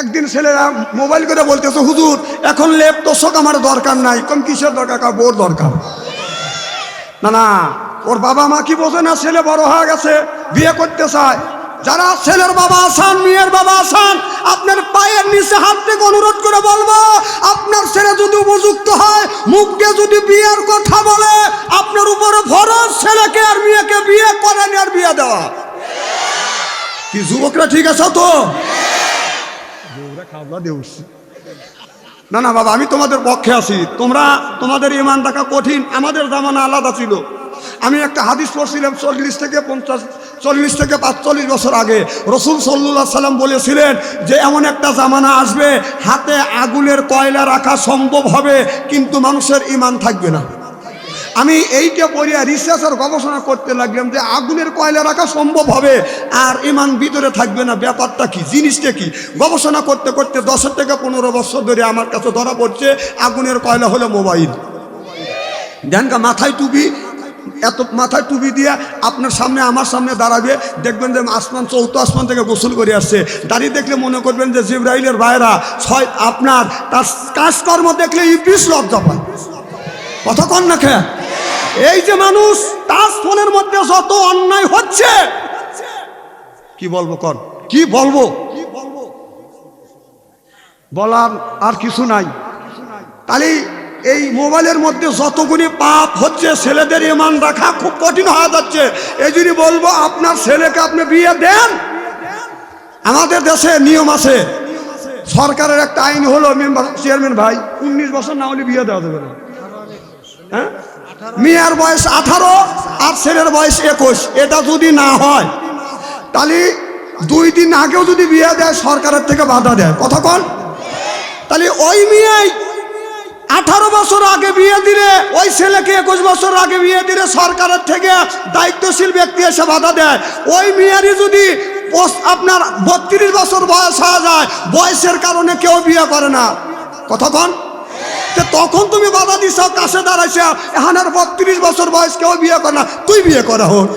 একদিন ছেলেরা মোবাইল করে বলতেছে, হুজুর, এখন লেপ তোষক আমার দরকার নাই। কম, কিসের দরকার? কার বোর দরকার। না না, ওর বাবা মা কি বোঝে না, ছেলে বড় হয়ে গেছে, বিয়ে করতে চায়। যারা ছেলের বাবা আসান, মেয়ের বাবা আসান, আপনার পায়ের নিচে হাত থেকে অনুরোধ করে বলব, আপনার ছেলে যদি উপযুক্ত হয় মুখকে যদি বিয়ের কথা বলে, আপনার উপরে ভরস ছেলেকে আর মেয়েকে বিয়ে করেন আর বিয়ে দেওয়া। কি, যুবকরা ঠিক আছে তো? না না, বাবা, আমি তোমাদের পক্ষে আছি। তোমরা, তোমাদের ইমান রাখা কঠিন, আমাদের জামানা আলাদা ছিল। আমি একটা হাদিস পড়ছিলাম চল্লিশ থেকে পঞ্চাশ, চল্লিশ থেকে পাঁচচল্লিশ বছর আগে। রসুল সাল্লাহ সাল্লাম বলেছিলেন যে, এমন একটা জামানা আসবে, হাতে আগুনের কয়লা রাখা সম্ভব হবে, কিন্তু মানুষের ইমান থাকবে না। আমি এইটা পড়িয়া রিসার্চ আর গবেষণা করতে লাগলাম যে আগুনের কয়লা রাখা সম্ভব হবে? আর ইমান ভিতরে থাকবে না, ব্যাপারটা কি? জিনিসটা কি? গবেষণা করতে করতে দশের থেকে পনেরো বছর ধরে আমার কাছে ধরা পড়ছে, আগুনের কয়লা হলো মোবাইল। দেনকা, মাথায় টুপি, এত মাথায় টুপি দিয়ে আপনার সামনে, আমার সামনে দাঁড়াবে, দেখবেন যে আসমান চৌথ আসমান থেকে গোসল করে আসছে। দাঁড়িয়ে দেখলে মনে করবেন যে জিব্রাইলের ভাইরা, ছয়, আপনার তার কাজকর্ম দেখলে ইপিস লজ্জা পায়। কথা কন না খেয়া এই যে মানুষ, তার ফোনের মধ্যে যত অন্যায় হচ্ছে। কি বলব কর কি বলব? বলার আর কিছু নাই। তাহলে এই মোবাইলের মধ্যে যতগুলি পাপ হচ্ছে, ছেলেদের ইমান রাখা খুব কঠিন হয়ে যাচ্ছে। এই জন্য বলব, আপনার ছেলেকে আপনি বিয়ে দেন। আমাদের দেশে নিয়ম আছে। সরকারের একটা আইন হলো চেয়ারম্যান ভাই, উনিশ বছর না হলে বিয়ে দেওয়া যাবে না। হ্যাঁ? মেয়ের বয়স আঠারো আর ছেলের বয়স একুশ। এটা যদি না হয়, তাহলে দুই দিন আগেও যদি বিয়ে দেয়, সরকারের থেকে বাধা দেয়। কতক্ষণ তাহলে ওই মেয়েই আঠারো বছর আগে বিয়ে দিলে, ওই ছেলেকে একুশ বছর আগে বিয়ে দিলে সরকারের থেকে দায়িত্বশীল ব্যক্তি এসে বাধা দেয়। ওই মেয়েরই যদি আপনার বত্রিশ বছর বয়স হয়ে যায়, বয়সের কারণে কেউ বিয়ে করে না। কতক্ষণ তো তখন তুমি বাধা দিস কাছে দাঁড়াইছে এখানের বত্রিশ বছর বয়স কেউ বিয়ে কর না। তুই বিয়ে করা হোক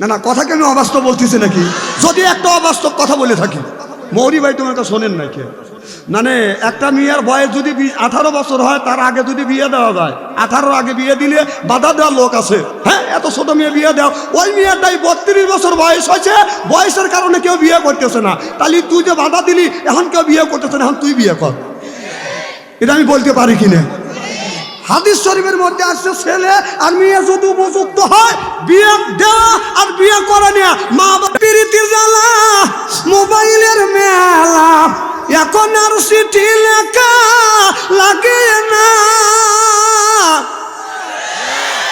না না, কথা কেন অবাস্তব বলতেছি নাকি? যদি একটা অবাস্তব কথা বলে থাকি। মৌরি ভাই, তোমার কাছে শোনেন নাকি মানে একটা মেয়ের বয়স যদি আঠারো বছর হয়, তার আগে যদি বিয়ে দেওয়া যায়, আঠারোর আগে বিয়ে দিলে বাধা দেওয়ার লোক আছে। হ্যাঁ এত ছোট মেয়ে বিয়ে দেওয়া ওই মেয়েটাই বত্রিশ বছর বয়স হয়েছে, বয়সের কারণে কেউ বিয়ে করতেছে না। তাহলে তুই যে বাধা দিলি, এখন কেউ বিয়ে করতেছে না, এখন তুই বিয়ে কর। এটা আমি বলতে পারি কিনা হাদিস শরীফের মধ্যে আসছে, ছেলে আর মেয়ে যদি উপযুক্ত হয়, বিয়ে দেওয়া আর বিয়ে করে নেওয়া মা বাবা প্রীতির জ্বালা, মোবাইলের মেলা। এখন আর সিটি লেখা লাগে না।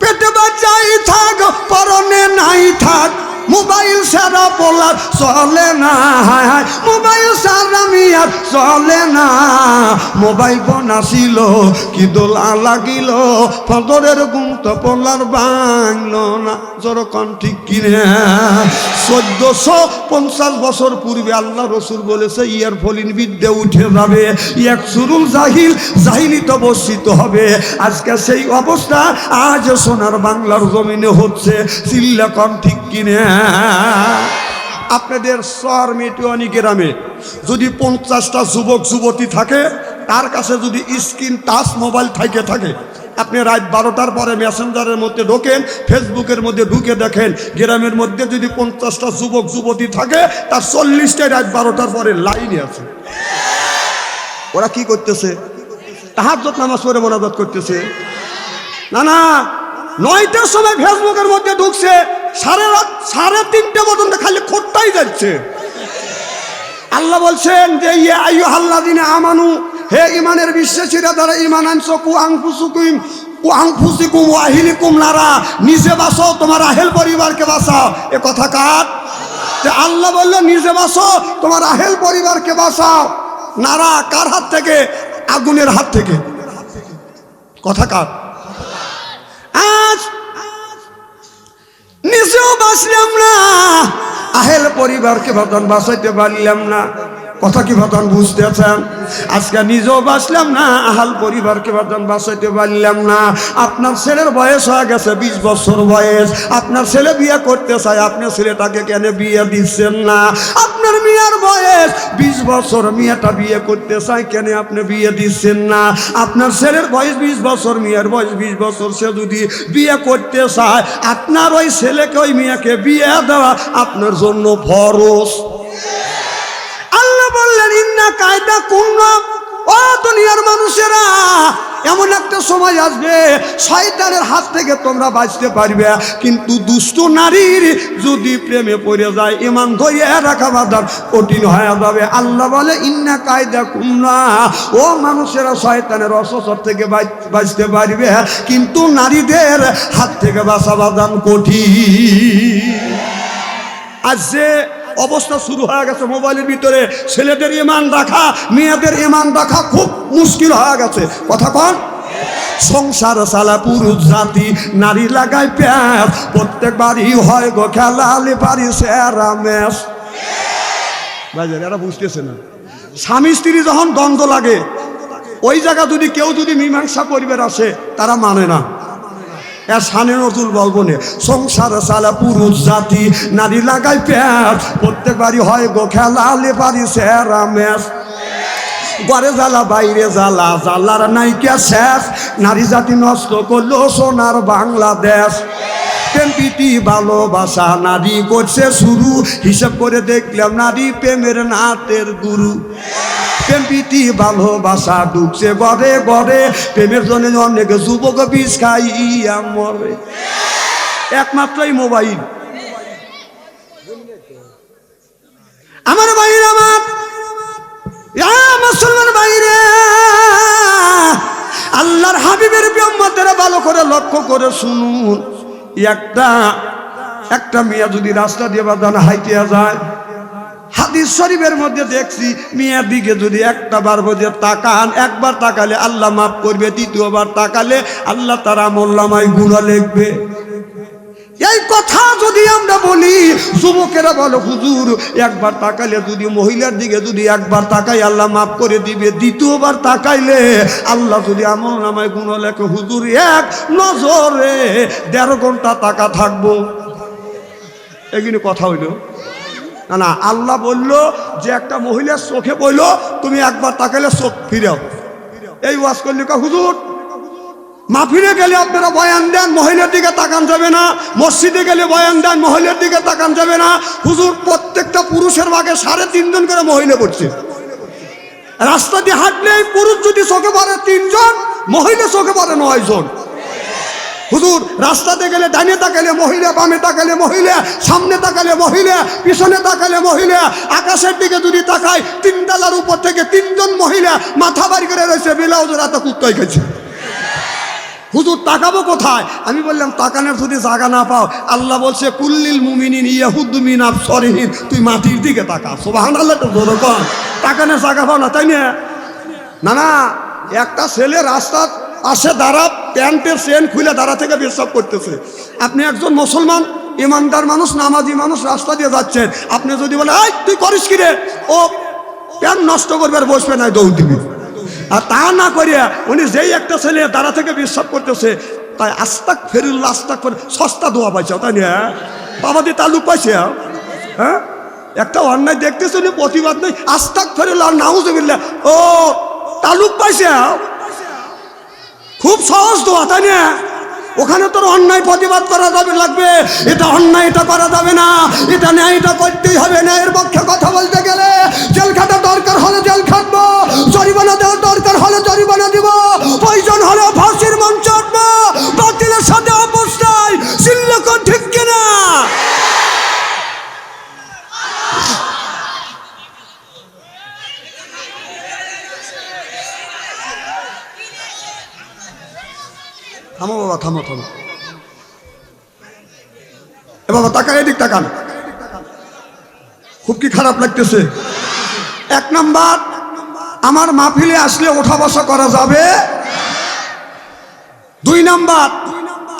পেটে বাচ্চাই থাক, পরনে নাই থাক। মোবাইল সারা বলার চলে না। হায় হায়, মোবাইল সারা মিয়ার চলে না। মোবাইল ফোন আসিল, কি দোলা লাগিল ফদরের গুম তো পোলার বাংল না। যেরকম ঠিক কিনে। চোদ্দশো পঞ্চাশ বছর পূর্বে আল্লাহ রসুল বলেছে, ইয়ার ফলিন বিদ্যে উঠে যাবে। এক সুরুল জাহিল জাহিলিত বর্ষিত হবে। আজকে সেই অবস্থা আজ সোনার বাংলার জমিনে হচ্ছে। চিল্লা কম ঠিক কিনে। আপনাদের শহর মেটুয়ানি গ্রামে। যদি পঞ্চাশটা যুবক, যুবতী থাকে, তার কাছে যদি স্ক্রিন টাচ মোবাইল থাকে থাকে, আপনি রাত বারোটার পরে মেসেঞ্জারের মধ্যে ঢোকেন, ফেসবুকের মধ্যে ঢুকে দেখেন, গ্রামের মধ্যে যদি পঞ্চাশটা যুবক, যুবতী থাকে, তার চল্লিশটাই রাত বারোটার পরে লাইনে আছে। ওরা কি করতেছে? তাহার নামাজ পড়ে মোনাজাত করতেছে। না না, নয়টার সময় ফেসবুকের মধ্যে ঢুকছে, সাড়ে রাত সাড়ে তিনটে পর্যন্ত খালি খোট্টাই যাচ্ছে। আল্লাহ বলছেন যে ইয়ে আয়ু দিনে আমানু, হে ইমানের বিশ্বাসীরা দ্বারা ইমান কু তোমার আহেল পরিবারকে বাঁচাও এ কথা কার? যে আল্লাহ বলল, নিজে বাসো, তোমার আহেল পরিবারকে বাঁচাও নারা, কার হাত থেকে? আগুনের হাত থেকে। কথা আজ নিজেও বাঁচলাম না। আহেল পরিবারকে বাঁচাইতে পারলাম না। কথা কি ভাতন বুঝতেছেন আজকে নিজেও বাঁচলাম না, আহাল পরিবারকে ভাতন বাঁচাইতে পারলাম না। আপনার ছেলের বয়স হয়ে গেছে, বিশ বছর বয়স। আপনার ছেলে বিয়ে করতে চায় আপনার ছেলেটাকে কেন বিয়ে দিচ্ছেন না? আপনার মেয়ের বয়স, বিশ বছর মেয়েটা বিয়ে করতে চায়, কেন আপনি বিয়ে দিচ্ছেন না? আপনার ছেলের বয়স বিশ বছর, মেয়ের বয়স বিশ বছর, সে যদি বিয়ে করতে চায়, আপনার ওই ছেলেকে, ওই মেয়েকে বিয়ে দেওয়া আপনার জন্য আল্লাহ ইন্না কায়দা কুন্ন ও দুনিয়ার মানুষেরা, এমন একটা সময় আসবে, শয়তানের হাত থেকে তোমরা বাঁচতে পারবে। কিন্তু দুষ্ট নারীর যদি প্রেমে পড়ে যায়, ইমান ধরিয়ে রাখা বাদার কঠিন হয়ে যাবে। আল্লাহ বলে, ইন্না কায়দা কুন্না ও মানুষেরা শয়তানের অসসর থেকে বাঁচ- বাঁচতে পারবে, কিন্তু নারীদের হাত থেকে বাঁচা বাদান কঠিন। আজ অবস্থা শুরু হয়ে গেছে মোবাইলের ভিতরে। ছেলেদের ইমান রাখা মেয়েদের ইমান রাখা খুব মুশকিল হয়ে গেছে। কথা কন। সংসার সালা পুরুষ জাতি, নারী লাগায় প্যাঁচ প্রত্যেক বাড়ি হয় গো খেলালে পারি সেরা বাজার এরা বুঝতেছে না। স্বামী, স্ত্রী যখন দ্বন্দ্ব লাগে, ওই জায়গা যদি কেউ যদি মীমাংসা পরিবার আসে, তারা মানে না। এর সানে নতুন বলব নে সংসার সালা পুরুষ জাতি, নারী লাগাই প্যাঁচ প্রত্যেক বাড়ি হয় গো খেলালে পারি সেরা ম্যাচ ঘরে জ্বালা, বাইরে জ্বালা, জ্বালার নাইকা শেষ। নারী জাতি নষ্ট করল সোনার বাংলাদেশ। প্রেমপিটি ভালোবাসা, নারী করছে শুরু। হিসাব করে দেখলাম নারী প্রেমের নাটের গুরু। প্রেমপিটি ভালোবাসা ঢুকছে ঘরে ঘরে প্রেমের জন্য অনেক যুবক বিষ খাইয়া মরে। একমাত্রই মোবাইল। আমার বাইরে আমার। মুসলমান বাইরে আল্লাহর হাবিবের ব্রহ্মতেরা ভালো করে লক্ষ্য করে শুনুন। একটা একটা মেয়ে যদি রাস্তা দিয়ে বাদান হাইতে যায় হাদিস শরীফের মধ্যে দেখছি মেয়ের দিকে যদি একটা বার বোঝে তাকান, একবার তাকালে আল্লাহ মাফ করবে, দ্বিতীয়বার তাকালে আল্লাহ তারা মোল্লামায় গুণা লিখবে। এই কথা যদি আমরা বলি, যুবকেরা বলো, হুজুর, একবার তাকাইলে যদি মহিলার দিকে যদি একবার তাকাই আল্লাহ মাফ করে দিবে, দ্বিতীয়বার তাকাইলে আল্লাহ যদি আমল নামায় গুণ লেখে। হুজুর, এক নজরে দেড় ঘণ্টা টাকা থাকব। এগুলি কথা হইল। না না, আল্লাহ বলল যে একটা মহিলার চোখে বলল তুমি একবার তাকাইলে চোখ ফিরাও। এই ওয়াজ করলি কা, হুজুর? মাহফিলে গেলে আপনারা বয়ান দেন, মহিলার দিকে তাকান যাবে না, মসজিদে গেলে বয়ান দেন, মহিলার দিকে তাকান যাবে না। হুজুর, প্রত্যেকটা পুরুষের ভাগে সাড়ে তিনজন করে মহিলা পড়ছে। রাস্তা দিয়ে হাঁটলে পুরুষ যদি চোখে পড়ে তিনজন, মহিলা চোখে পড়ে নয় জন হুজুর, রাস্তাতে গেলে ডানে তাকালে মহিলা, বামে তাকালে মহিলা, সামনে তাকালে মহিলা, পিছনে তাকালে মহিলা, আকাশের দিকে যদি তাকায় তিন তালার উপর থেকে তিনজন মহিলা মাথা বাড়ি করে রয়েছে বেলাউজ রাতে কুত্তাই গেছে হুজুর, তাকাবো কোথায়? আমি বললাম, তাকানোর যদি জায়গা না পাও, আল্লাহ বলছে, কুল্লিল মুমিনিন ইয়াহুদ্দুমিন আফসরিহিন তুই মাটির দিকে তাকা। সোবাহান আল্লাহ তো ধরো কন তাকানোর জায়গা পাও না, তাই না? না একটা ছেলে রাস্তা আসে, দাঁড়া, প্যান্টের চেন খুলে দাঁড়া থেকে বিশ্বাস করতেছে। আপনি একজন মুসলমান, ইমানদার মানুষ, নামাজি মানুষ, রাস্তা দিয়ে যাচ্ছেন। আপনি যদি বলে এই, তুই করিস কি রে? ও, প্যান্ট নষ্ট করবে আর বসবে না, দৌড় দিবি। আর তা না করিয়া উনি যেই একটা ছেলে দাঁড়া থেকে বিশ্বাস করতেছে, তাই আস্তাক ফেরুল আস্তাক ফের সস্তা দোয়া পাইছে, তাই না? বাবা দিয়ে তালুক পাইছে হ্যাঁ? একটা অন্যায় দেখতেছে প্রতিবাদ নেই আস্তাক ফেরুল আর নাউজবিল্লা ও, তালুক পাইছে খুব সহজ দোয়া, তাই না? ওখানে তোর অন্যায় প্রতিবাদ করা যাবে, লাগবে। এটা অন্যায়, এটা করা যাবে না। এটা ন্যায়, এটা করতেই হবে। ন্যায়ের পক্ষে কথা বলতে গেলে জেল খাটা দরকার হলে জেল খাটবো, জরিমানা দেওয়ার দরকার হলে জরিমানা দিব, প্রয়োজন হলে ফাঁসির মঞ্চ বাতিলের সাথে অবস্থায় সিল্লকন ঠিক কিনা থামো বাবা, থামো থামো। এ বাবা, তাকান, এদিক তাকান। খুব কি খারাপ লাগতেছে। এক নাম্বার, আমার মাহফিলে আসলে ওঠা বসা করা যাবে। দুই নাম্বার,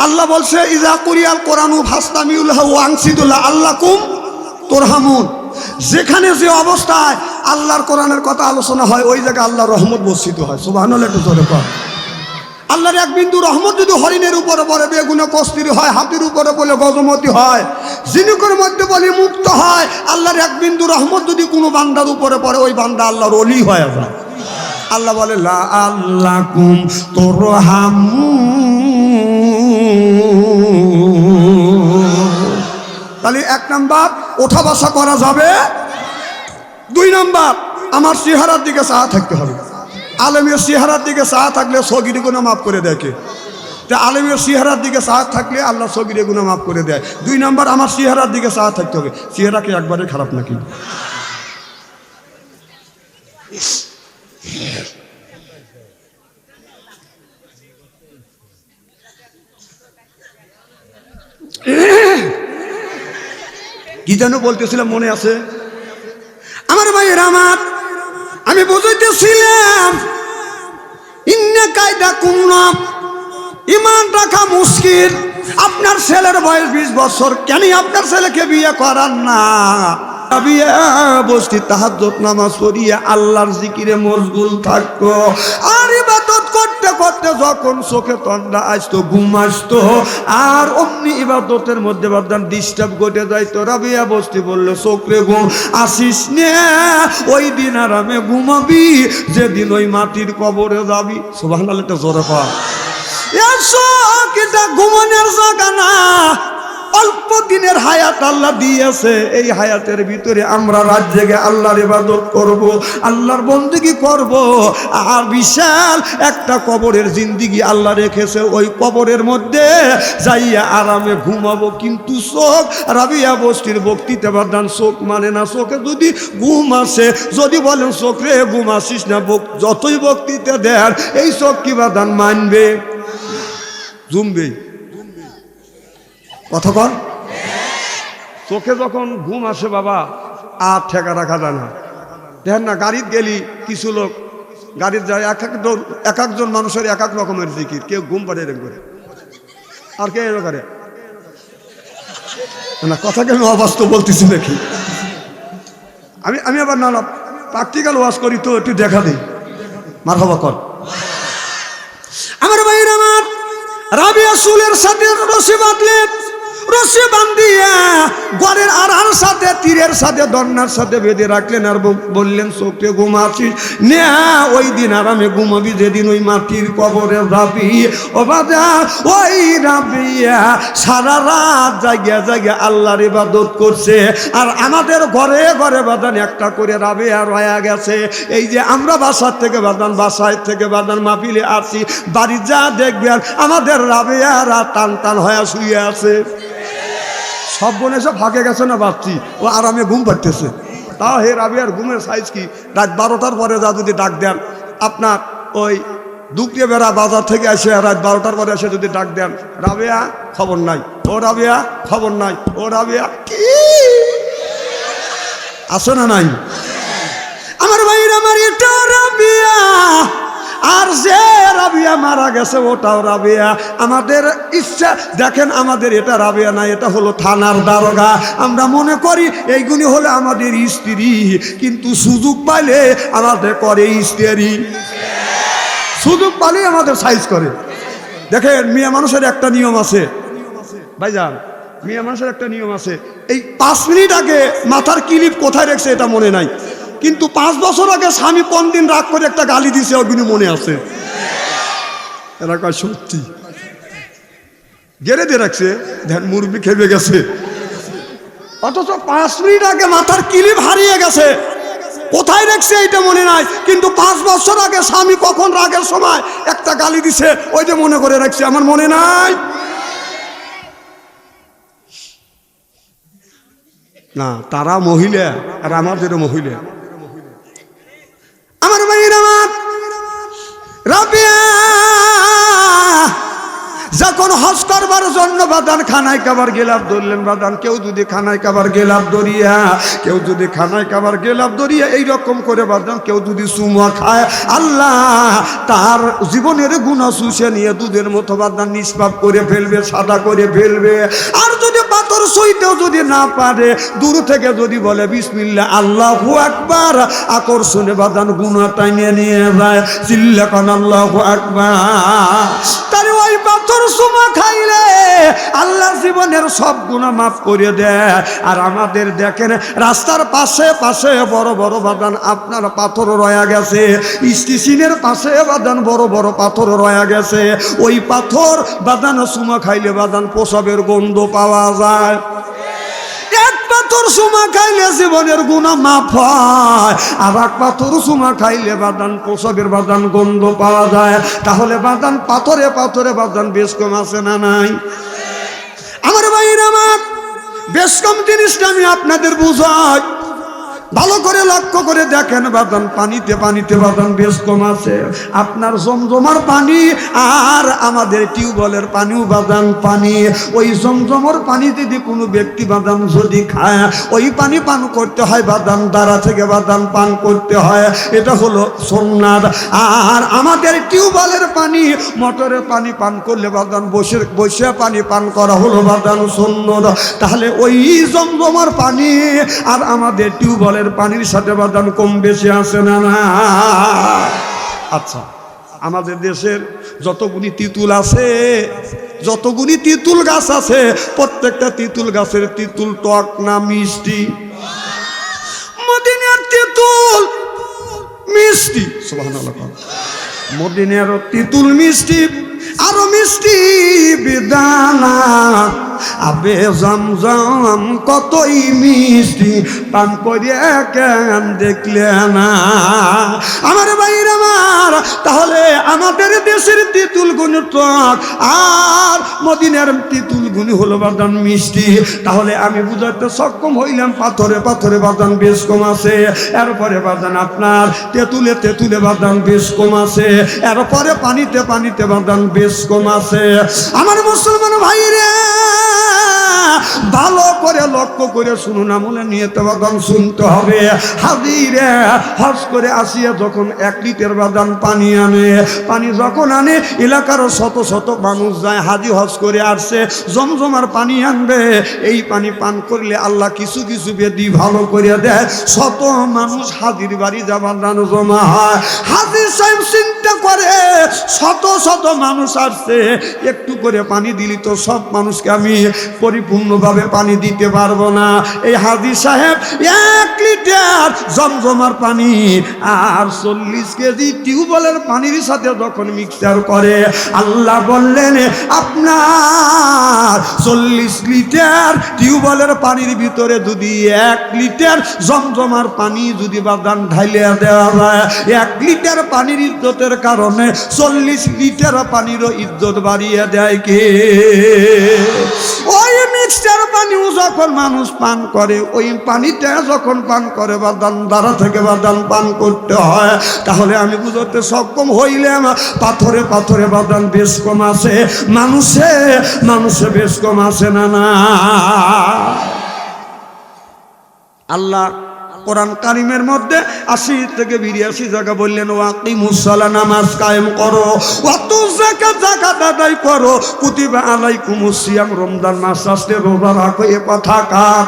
আল্লাহ বলছে, ইজা কুরিয়াল কোরআনু ফাস্তামিউল্লাহ ওয়াংসিদুল্লাহ আল্লাহ কুম তোরহামুন। যেখানে যে অবস্থায় আল্লাহর কোরআনের কথা আলোচনা হয়, ওই জায়গায় আল্লাহর রহমত বর্ষিত হয়। সুবহানাল্লাহ, একটু জোরে কর আল্লাহর এক বিন্দু রহমত যদি হরিণের উপরে পড়ে, বেগুনে কস্তির হয়, হাতির উপরে বলে গজমতি হয় জিনুকের মধ্যে বলে মুক্ত হয়, আল্লাহর এক বিন্দু রহমত যদি কোনো বান্দার উপরে পড়ে, ওই বান্দা আল্লাহর অলি হয়ে যায় আল্লাহ বলে, লা আল্লাহ কুম তোর তাহলে এক নাম্বার ওঠা বসা করা যাবে। দুই নাম্বার, আমার চেহারার দিকে চা থাকতে হবে। আলমের সিহারার দিকে চা থাকলে সগিরি গুণা মাফ করে দেখে তা আলমের সিহারার দিকে চা থাকলে আল্লাহ সগিরে গুণা মাফ করে দেয়। দুই নাম্বার, আমার সিহারার দিকে চা থাকতে হবে। চেহারা কি একবারে খারাপ নাকি? কি যেন বলতেছিলাম, মনে আছে? আমার ভাইয়ের আমার। আমি বুঝাইতেছিলাম ইন্নে কায়দা কুমনাম ইমান রাখা মুশকিল। আপনার ছেলের বয়স বিশ বছর। কেন আপনার ছেলেকে বিয়ে করার না? নামাজ আল্লাহর জিকিরে আর ইবাদত করতে করতে যখন চোখে তন্ডা আসতো, ঘুম আসতো, আর অমনি ইবাদতের মধ্যে বাদান ডিস্টার্ব ঘটে যাইতো। রাবিয়া বস্তি বলল, চোখরে ঘুম আসিস নে, ওই দিন আরামে ঘুমাবি, যেদিন ওই মাটির কবরে যাবি। সুবাহ জোরে পাওয়া এসো ঘুমানোর জায়গা না। অল্প দিনের হায়াত আল্লাহ দিয়েছে। এই হায়াতের ভিতরে আমরা রাত জেগে আল্লাহর ইবাদত করব, আল্লাহর বন্দিগি করব। আর বিশাল একটা কবরের জিন্দিগি আল্লাহ রেখেছে। ওই কবরের মধ্যে যাইয়া আরামে ঘুমাবো, কিন্তু চোখ রাবিয়া বস্তির বক্তৃতা বাদান, চোখ মানে না, চোখে যদি ঘুম আসে, যদি বলেন, চোখ রে ঘুম আসিস না যতই বক্তৃতা দেন, এই চোখ কি বাদান মানবে? জুমবে। কর চোখে যখন ঘুম আসে বাবা, আর ঠেকা রাখা যায় না। দেখেন না গাড়িত গেলি কিছু লোক, গাড়ির যায় এক একজন এক একজন মানুষের এক এক রকমের জিকির, কেউ ঘুম পাড়ে এরকম করে। আর কে এরকম করে? না কথাকে আমি অবাস্তব বলতেছি নাকি? আমি আমি আবার না প্র্যাকটিক্যাল ওয়াশ করি তো, একটু দেখা দিই। মার হবা কর। আমার ভাইয়ের আমার রাবিয়া সুলের সাথে রসি বাঁধলেন। রসি বান্ধিয়া গড়ের আড়ার সাথে, তীরের সাথে, দন্নার সাথে বেঁধে রাখলেন আর বললেন, চোখে ঘুমাচ্ছিস নে, ওই দিন আরামে ঘুমাবি যেদিন ওই মাটির কবরে যাবি। ও বাজা ওই রাবিয়া সারা রাত জায়গা জায়গা আল্লাহর ইবাদত করছে আর আমাদের ঘরে ঘরে বাদান একটা করে রাবিয়া রয়া গেছে। এই যে আমরা বাসার থেকে বাদান, বাসায় থেকে বাদান মাপিলে আসি, বাড়ি যা দেখবেন আমাদের রাবিয়ারা টান টান হয়ে শুয়ে আছে। সব বোনে সব ফাঁকে গেছে না বাচ্চি ও আরামে ঘুম পাড়তেছে। তাও হে রাবিয়ার ঘুমের সাইজ কি? রাত বারোটার পরে যা যদি ডাক দেন, আপনার ওই দুপুরে বেড়া বাজার থেকে এসে রাত বারোটার পরে এসে যদি ডাক দেন, রাবিয়া, খবর নাই। ও রাবিয়া, খবর নাই। ও রাবিয়া, কি? আসো না নাই? আমার ভাইয়ের আমার এটা রাবিয়া আর যে রাবিয়া মারা গেছে, ওটাও রাবিয়া। আমাদের ইচ্ছা, দেখেন আমাদের এটা রাবিয়া না, এটা হলো থানার দারোগা। আমরা মনে করি এইগুলি হলো আমাদের স্ত্রী, কিন্তু সুযোগ পাইলে আমাদের করে স্ত্রী। সুযোগ পাইলে আমাদের সাইজ করে। দেখেন, মেয়ে মানুষের একটা নিয়ম আছে। ভাইজান, মেয়ে মানুষের একটা নিয়ম আছে। এই পাঁচ মিনিট আগে মাথার ক্লিপ কোথায় রেখেছে এটা মনে নাই। কিন্তু পাঁচ বছর আগে স্বামী দিন রাগ করে একটা গালি দিছে ওগুলো মনে আছে। এরা কয়, সত্যি? গেড়ে দিয়ে রাখছে ধ্যান মুরগি খেপে গেছে। অথচ পাঁচ মিনিট আগে মাথার ক্লিপ হারিয়ে গেছে। কোথায় রেখছে এইটা মনে নাই, কিন্তু পাঁচ বছর আগে স্বামী কখন রাগের সময় একটা গালি দিছে, ওই যে মনে করে রাখছে, আমার মনে নাই। না, তারা মহিলা, আর আমার আমাদেরও মহিলা। আমার ভাইয়ের আমার যখন হজ করবার জন্য বাদান খানায় কাবার গেলাপ ধরলেন বাদান, কেউ যদি খানায় কাবার গেলাপ দরিয়া কেউ যদি খানায় কাবার গেলাপ ধরিয়া, এইরকম করে বাদান, কেউ যদি সুমা খায়, আল্লাহ তার জীবনের গুণা শুষে নিয়ে দুধের মতো বাদান নিষ্পাপ করে ফেলবে, সাদা করে ফেলবে। আর যদি সইতেও যদি না পারে, দূর থেকে যদি বলে বিসমিল্লা আল্লাহ আকবার। আকর্ষণে বাদান গুণা টাইনে নিয়ে যায়। চিল্লা কান আল্লাহ আকবার। ওই পাথর সুমা খাইলে আল্লাহ জীবনের সব গুণা মাফ করে দেয় আর আমাদের দেখেন, রাস্তার পাশে পাশে বড় বড় বাদান আপনার পাথর রয়া গেছে। স্টেশনের পাশে বাদান বড় বড় পাথর রয়া গেছে। ওই পাথর বাদান সুমা খাইলে বাদান পোশাবের গন্ধ পাওয়া যায়। পাথর সুমা খাইলে জীবনের গুণা মাফ হয়। আর এক পাথর সুমা খাইলে বাদান প্রসবের বাদান গন্ধ পাওয়া যায়। তাহলে বাদান পাথরে পাথরে বাদান বেশ কম আছে না নাই? আমার ভাইয়ের আমার বেশ কম জিনিসটা আমি আপনাদের বুঝাই। ভালো করে লক্ষ্য করে দেখেন বাদান পানিতে পানিতে বাদান বেশ কম আপনার জমজমার পানি আর আমাদের টিউবওয়েলের পানিও বাদান পানি। ওই জমজমার পানি যদি কোনো ব্যক্তি বাদান যদি খায়, ওই পানি পান করতে হয় বাদান দ্বারা থেকে বাদান পান করতে হয়। এটা হলো সোননাথ আর আমাদের টিউবওয়েলের পানি, মোটরের পানি পান করলে বাদান বসে বসে পানি পান করা হলো বাদান সন্ন্যত তাহলে ওই জমজমার পানি আর আমাদের টিউবওয়েলের পানির সাথে বাদান কম বেশি আছে না না? আচ্ছা আমাদের দেশের যতগুলি তিতুল আছে যতগুলি তিতুল গাছ আছে, প্রত্যেকটা তিতুল গাছের তিতুল টক না মিষ্টি? মদিনার তিতুল মিষ্টি মদিনের তিতুল মিষ্টি আরও মিষ্টি বিদানা। আবে জমজম কতই মিষ্টি। পান করিয়া কেন দেখলে না? আমার বাইর আমার, তাহলে আমাদের দেশের তিতুল গুণ টক আর মদিনার তিতুল গুণ হলো বাদান মিষ্টি। তাহলে আমি বুঝাতে সক্ষম হইলাম, পাথরে পাথরে বাদান বেশ কম আছে। এরপরে বাদান আপনার, তেঁতুলে তেঁতুলে বাদান বেশ কম আছে। এরপরে পানিতে পানিতে বাদান বেশ কম আছে। আমার মুসলমান ভাইরে ভালো করে লক্ষ্য করে শুনুন, আমলে নিয়ে তো বাদান শুনতে হবে। হাজিরে হজ করে আসিয়া যখন এক লিটার বাদান পানি আনে, পানি যখন আনে এলাকার শত শত মানুষ যায়, হাজি হজ করে আসছে জমজমার পানি আনবে। এই পানি পান করলে আল্লাহ কিছু কিছু বেদি ভালো করে দেয়। শত মানুষ হাজির বাড়ি যাবার দান জমা হয়। হাজির সাহেব চিন্তা করে, শত শত মানুষ আসছে, একটু করে পানি দিলি তো সব মানুষকে আমি পরিপূর্ণভাবে পানি দিতে পারব না। এই হাজি সাহেব এক লিটার জমজমার পানি আর চল্লিশ কেজি টিউবওয়েলের পানির সাথে যখন মিক্সচার করে, আল্লাহ বললেন, আপনার চল্লিশ লিটার টিউবওয়েলের পানির ভিতরে যদি এক লিটার জমজমার পানি যদি বাদান ঢাইলিয়া দেওয়া যায় এক লিটার পানির ইজ্জতের কারণে চল্লিশ লিটার পানিরও ইজ্জত বাড়িয়ে দেয় কে? ওই মিক্সচার পানিও যখন মানুষ পান করে, ওই পানিটা যখন পান করে বা দান দ্বারা থেকে বা দান পান করতে হয়, তাহলে আমি বুঝতে সক্ষম হইলাম, পাথরে পাথরে বাদান বেশ কম আসে মানুষে মানুষে বেশ কম আসে না না? আল্লাহ কোরআন কারিমের মধ্যে আশি থেকে বিরিয়াশি জায়গা বললেন ওয়াকি মুসালা নামাজ কায়েম করো। অত জায়গা জায়গা দাদাই করো। কুতিবা আলাইকুম সিয়াম, রমজান মাস আসলে রোজা রাখো, এ কথা কার?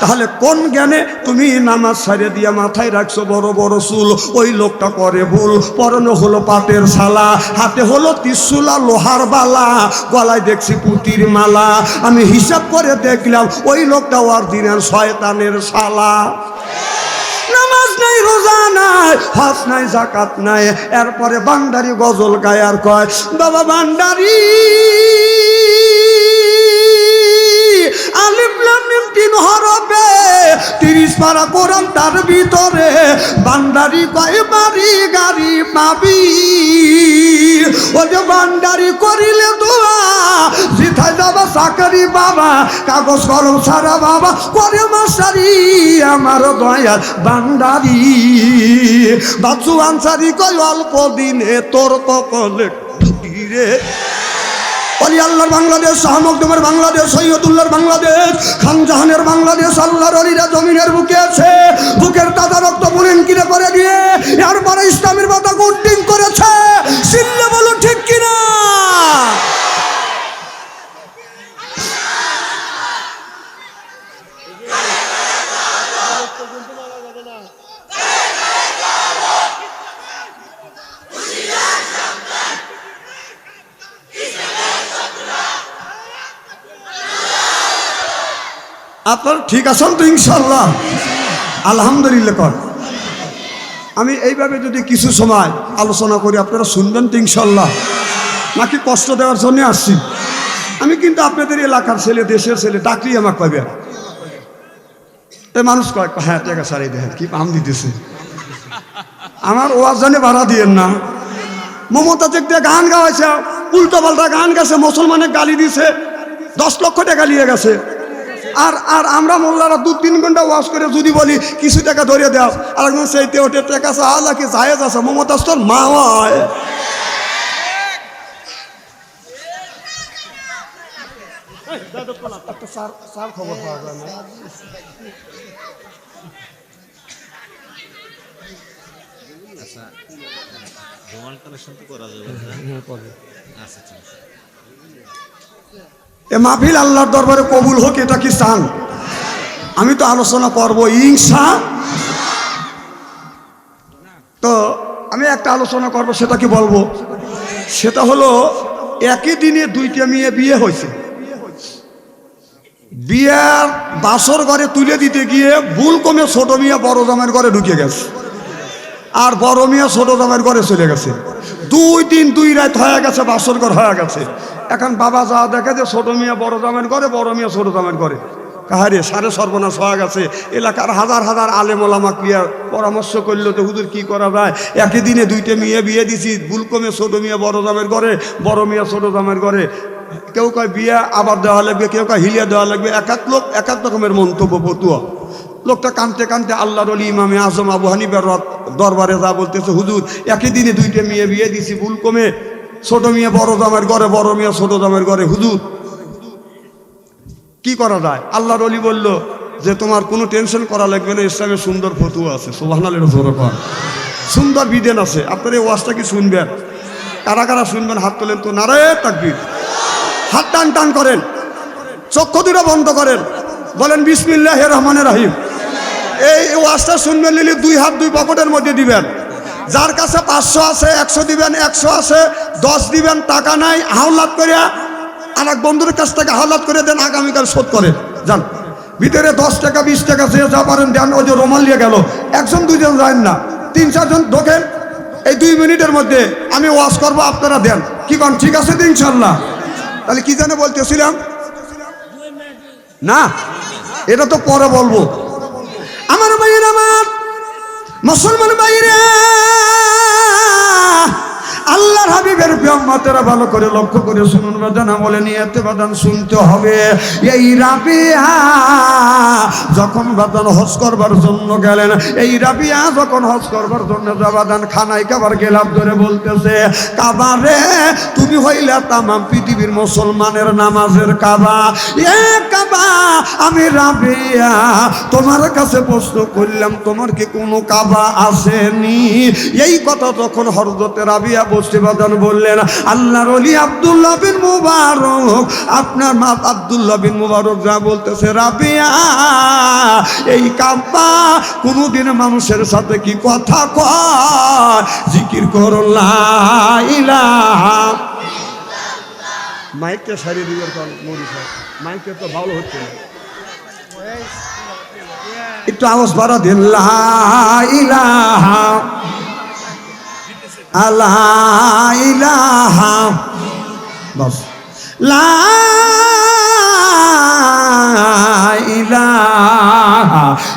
তাহলে কোন জ্ঞানে তুমি নামাজ সারে দিয়া মাথায় রাখছো, বড় বড় চুল? ওই লোকটা করে ভুল। পরনে হলো পাটের শালা, হাতে হলো ত্রিশুলা লোহার বালা, গলায় দেখছি পুতির মালা। আমি হিসাব করে দেখলাম, ওই লোকটা অরিজিনাল শয়তানের শালা। নামাজ নাই, রোজা নাই, হজ নাই জাকাত নাই। এরপরে বান্ডারি গজল গায় আর কয়, বাবা বান্ডারি তিন হরফে, তিরিশ পারা কোরআন তার ভিতরে। বান্ডারি কয়, বাড়ি গাড়ি পাবি। ও যে বান্ডারি করিলে যাবা চাকরি বাবা, কাগজ কলম সারা বাবা, করে মাসারি আমার দয়াল বান্ডারি বাচ্চু আনসারি কয়, অল্প দিনে তোর কপালে রে অলি আল্লাহর বাংলাদেশ শাহ মকদুমের বাংলাদেশ, সৈয়দুল্লাহর বাংলাদেশ খানজাহানের বাংলাদেশ, আল্লাহর অলিরা জমিনের বুকে আছে। বুকের তাজা রক্ত বুলেন কিনে করে দিয়ে এরপরে ইসলামের মাথা গুডিং করেছে। সিল্লে বলো ঠিক কিনা? আপনার ঠিক আছেন তো ইনশাল্লাহ আলহামদুলিল্লাহ, কর। আমি এইভাবে যদি কিছু সময় আলোচনা করি, আপনারা শুনবেন তো ইনশাল্লাহ নাকি কষ্ট দেওয়ার জন্য আসছি? আমি কিন্তু আপনাদের এলাকার ছেলে, দেশের ছেলে ডাকলেই আমাকে পাবে এই মানুষ কয় হ্যাঁ আছে আর দেখেন কি পাম দিতেছে? আমার ওয়াজ জানে ভাড়া দিয়েন না। মমতা চেকতে গান গাওয়াইছে উল্টো পাল্টা গান গেছে মুসলমানের গালি দিছে, দশ লক্ষ টাকা নিয়ে গেছে। আর আর আমরা মোল্লারা দু তিন ঘণ্টা ওয়াশ করে যদি বলি কিছু টাকা ধরে দেওয়া আর একদম সেইতে ওটে টাকা কি জায়েজ আছে? মমতা তোর মা হয়। খবর পাওয়া যায় না। আচ্ছা ভ্রমণ কালেকশন তো করা যাবে আচ্ছা ঠিক আছে এ মাহফিল আল্লাহর দরবারে কবুল হোক, এটা কি চান আমি তো আলোচনা করব ইংসা তো আমি একটা আলোচনা করব, সেটা কি বলব? সেটা হলো, একই দিনে দুইটা মেয়ে বিয়ে হয়েছে। বিয়ার বাসর ঘরে তুলে দিতে গিয়ে ভুল কমে ছোট মিয়া বড় জামের ঘরে ঢুকে গেছে। আর বড় মিয়া ছোট জামের ঘরে চলে গেছে। দুই দিন দুই রাত হয়ে গেছে, বাসর ঘর হয়ে গেছে। এখন বাবা যা দেখে যে ছোট মিয়া বড় জামের করে, বড় মেয়ে ছোট জামের ঘরে কাহারে সারে সর্বনাশ হওয়া গেছে। এলাকার হাজার হাজার আলেম ওলামা ক্রিয়া পরামর্শ করল যে হুজুর কি করা যায়? একই দিনে দুইটা মেয়ে বিয়ে দিছি, ভুল কমে ছোট মিয়া বড় জামের ঘরে, বড় মিয়া ছোট জামের ঘরে। কেউ কয় বিয়ে আবার দেওয়া লাগবে, কেউ কয় হিলিয়া দেওয়া লাগবে। এক এক লোক, এক এক রকমের মন্তব্য পতুয়া লোকটা কানতে কানতে আল্লাহর অলি, ইমামে আজম, আবু হানিফার রথ দরবারে যা বলতেছে, হুজুর, একই দিনে দুইটা মেয়ে বিয়ে দিছি, ভুল কমে ছোট মেয়ে, বড় দামের ঘরে, বড় মেয়ে, ছোট দামের ঘরে। হুজুর, কি করা যায়? আল্লাহর অলি বলল যে তোমার কোনো টেনশন করা লাগবে না ইসলামের সুন্দর ফতুয়া আছে। সোভানালের জোরে কর সুন্দর বিধান আছে। আপনার এই ওয়াজটা কি শুনবেন? কারা কারা শুনবেন? হাত তোলেন তো। নারায় তাকবীর। হাত টান টান করেন। চক্ষু দুটো বন্ধ করেন। বলেন বিসমিল্লাহ রহমানের রাহিম। এই ওয়াজটা শুনবেন, নিলে দুই হাত দুই পকেটের মধ্যে দিবেন। যার কাছে পাঁচশো আছে, একশো দিবেন, একশো আছে, দশ দিবেন, টাকা নাই, হাওলাত করে আর এক বন্ধুর কাছ থেকে হাওলাত করে দেন, আগামীকাল শোধ করে যান। ভিতরে দশ টাকা, বিশ টাকা যে যা পারেন দেন, ওই যে রোমাল নিয়ে গেল। একজন, দুইজন যান না। তিন, চারজন ঢোকেন। এই দুই মিনিটের মধ্যে আমি ওয়াশ করব, আপনারা দেন। কি কন, ঠিক আছে তো ইনশাল্লাহ তাহলে কি জানে বলতেছিলাম? না, এটা তো পরে বলব। আমার ভাইয়ের আমার মুসলমান ভাইরা আল্লাহর হাবিবের প্রিয়মাতেরা ভালো করে লক্ষ্য করে শুনুন বাজানা বলে নিয়েতে বাদান শুনতে হবে। এই রাবিয়া যখন বাদান হজ করবার জন্য গেলেন, এই রাবিয়া যখন হজ করবার জন্য যাবাদান খানায় কাবার গেলাম ধরে বলতেছে কাবারে তুমি হইলে তামাম পৃথিবীর মুসলমানের নামাজের কাবা। এ কাবা, আমি রাবিয়া, তোমার কাছে প্রশ্ন করলাম, তোমার কি কোনো কাবা আসেনি? এই কথা তখন হরদতে রাবিয়া বসে বাদান বললেন, আল্লাহর অলি আব্দুল্লাহ বিন মুবারক। আপনার মা আব্দুল্লাহ বিন মুবারক যা বলতেছে, রাবিয়া, এই কাব্বা কোনোদিন মানুষের সাথে কি কথা কয়? জিকির করল্লা মাইকটা সারিয়ে কারণ মরি সাহেব। মাইকটা তো ভালো হচ্ছে না। একটু আওয়াজ বাড়া ইলাহা আল্লাহ বাস।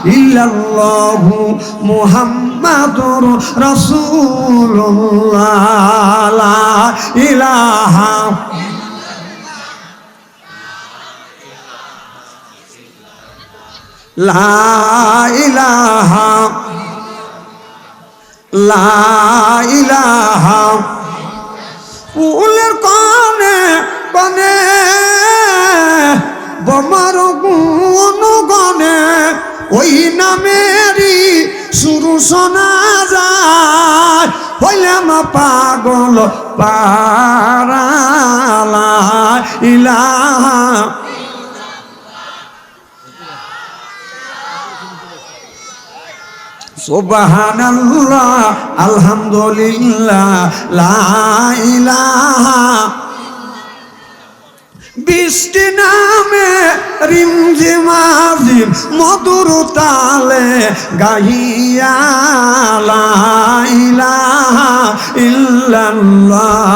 ইল্লাল্লাহু মুহাম্মাদুর রাসূলুল্লাহ। লা ইলাহা। লা ইলাহা লা ইলাহা ফুলের কানে কনে বমার গুণ গনে ওই নামেরই শুরু শোনা যায়। হইলাম পাগল পারালা ইলাহা সুবহানাল্লাহ আলহামদুলিল্লাহ লা ইলাহা। বৃষ্টি নামে রিমঝিমাঝিম মধুর তালে গাহিয়া ইল্লাল্লাহ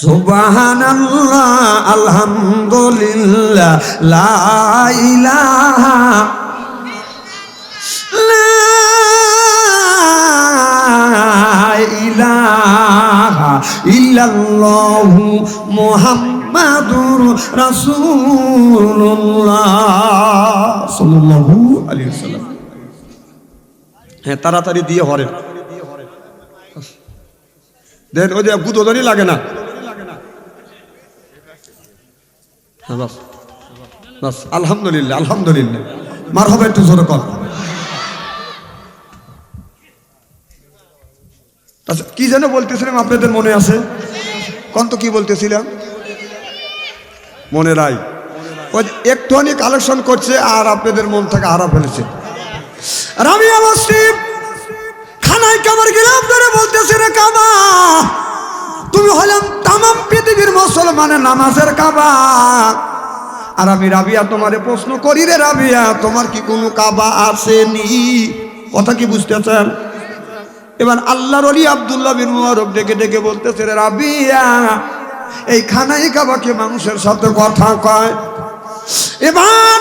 লা সুবহানাল্লাহ, আলহামদুলিল্লাহ, লা ইলাহা ইল্লাল্লাহু মুহাম্মাদুর হ্যাঁ তাড়াতাড়ি দিয়ে হরে দেন ওই যে গুদোদনি লাগে না হ্যাঁ, বাস বাস আলহামদুলিল্লাহ আলহামদুলিল্লাহ। মার হবে একটু জোরে কর। আচ্ছা কি যেন বলতেছিলাম আপনাদের মনে আছে? কোন তো কি বলতেছিলাম? মনে নাই। ওই একটুখানি কালেকশন করছে আর আপনাদের মন থেকে হারা ফেলেছে। রামিয়া মসজিদ খানায় কামার গেলাম ধরে বলতেছে রে কাবা তুমি হলাম তামাম পৃথিবীর মুসলমানের নামাজের কাবা। আর আমি রাবিয়া, তোমারে প্রশ্ন করি রে রাবিয়া, তোমার কি কোনো কাবা আসেনি? কথা কি বুঝতেছেন এবার আল্লাহর অলি আবদুল্লাহ বিন মুবারক ডেকে ডেকে বলতেছে রে রাবিয়া, এই খানাই কাবাকে মানুষের সাথে কথা কয়। এবার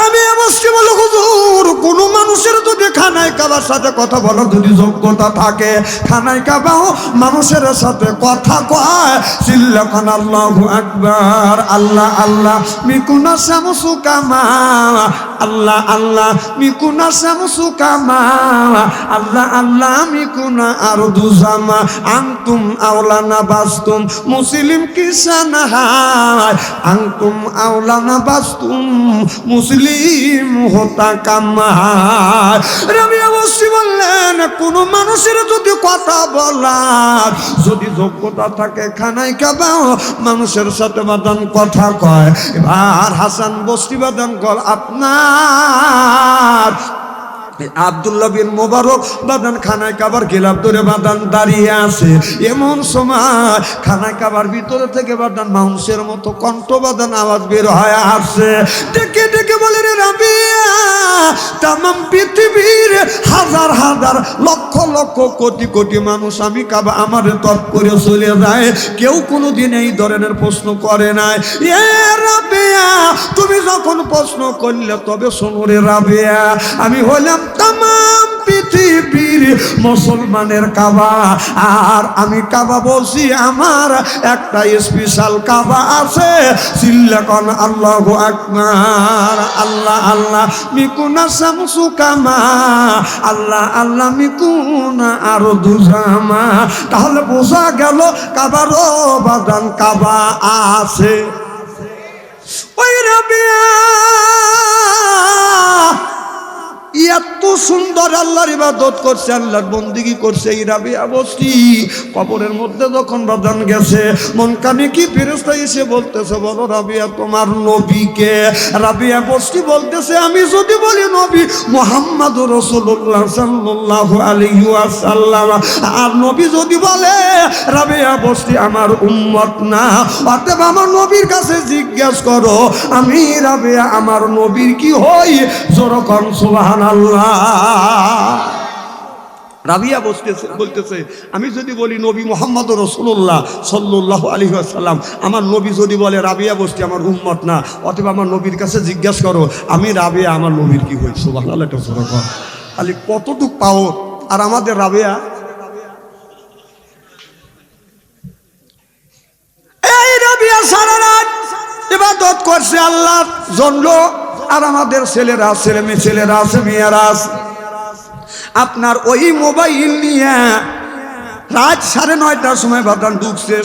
রাবিয়া বসছে বলো হুজুর, কোন মানুষের যদি খানায় কাবার সাথে কথা বলার যদি যোগ্যতা থাকে খানায় কাবাও, মানুষের সাথে কথা কয়। সিল্লাখান আল্লাহু আকবার, আল্লাহ আল্লাহ, মিকুনা শামসু কামা, আল্লাহ আল্লাহ, মিকুনা শামসু কামা, আল্লাহ আল্লাহ, মিকুনা আর দুজামা আন্তুম আওলানা বাস্তুম, মুসলিম কিসান হায়, আন্তুম আওলানা বাস্তুম, মুসলিম হতা কামা রবি অবশ্যই বললেন, কোন মানুষের যদি কথা বলার, যদি যোগ্যতা থাকে খানাই খাবাও মানুষের সাথে বাদান কথা কয়। এবার হাসান বস্তি বাদান কর আপনার। আবদুল্লাহ বিন মোবারক বাদান খানায় কাবার গেলাম ধরে বাদান দাঁড়িয়ে আছে। এমন সময় খানায় কাবার ভিতরে থেকে বাদান মাংসের মতো কণ্ঠ বাদান আওয়াজ বের হয়ে আসছে। ডেকে ডেকে বলে, রে রাবিয়া, তামাম পৃথিবীর হাজার হাজার লক্ষ লক্ষ কোটি কোটি মানুষ আমি কাবা আমার তপ করে চলে যায়। কেউ কোনোদিন এই ধরনের প্রশ্ন করে নাই। এ রাবিয়া, তুমি যখন প্রশ্ন করলে তবে শোনো রে রাবিয়া, আমি হলাম তাম পৃথিবীর মুসলমানের কাবা। আর আমি কাবা বলছি, আমার একটা স্পেশাল কাবা আছে সিল্লাকন আল্লাহ আকবার। আল্লাহ আল্লাহ, মিকুনা শামসু কামা। আল্লাহ আল্লাহ, মিকুনা আর দুজামা তাহলে বোঝা গেল কাবারও বাদান কাবা আছে। ওই রাবিয়া এত সুন্দর আল্লাহর ইবাদত করছে, আল্লাহর বন্দিগি করছে এই রাবিয়া বসি কবরের মধ্যে যখন বাদান গেছে, মন কানে কি ফেরেস্তা এসে বলতেছে, বলো রাবিয়া তোমার নবীকে? রাবিয়া বসি বলতেছে, আমি যদি বলি নবী মোহাম্মদ রসুল্লাহ সাল্লাহ আলিহাসাল্লাম আর নবী যদি বলে রাবিয়া বস্তি আমার উম্মত না, অতএব আমার নবীর কাছে জিজ্ঞেস করো, আমি রাবিয়া আমার নবীর কি হই? জোরকন সুবাহান আল্লাহ। রাবিয়া বসতেছে, বলতেছে, আমি যদি বলি নবী মোহাম্মদ রসুল্লাহ সাল্লাহ আলী আসাল্লাম আমার নবী যদি বলে রাবিয়া বসতি আমার উম্মত না, অথবা আমার নবীর কাছে জিজ্ঞাসা করো, আমি রাবিয়া, আমার নবীর কি সুবাহ এটা জোরকন খালি কতটুক পাও, আর আমাদের রাবিয়া? এই রবিয়া সারা রাত ইবাদত করছে আল্লাহ জন্য। আর আমাদের ছেলেরা ছেলে মেয়ে, ছেলেরা আছে, মেয়েরা আছে। আপনার ওই মোবাইল নিয়ে রাত সাড়ে নয়টার সময় ভাবলাম ঢুকছে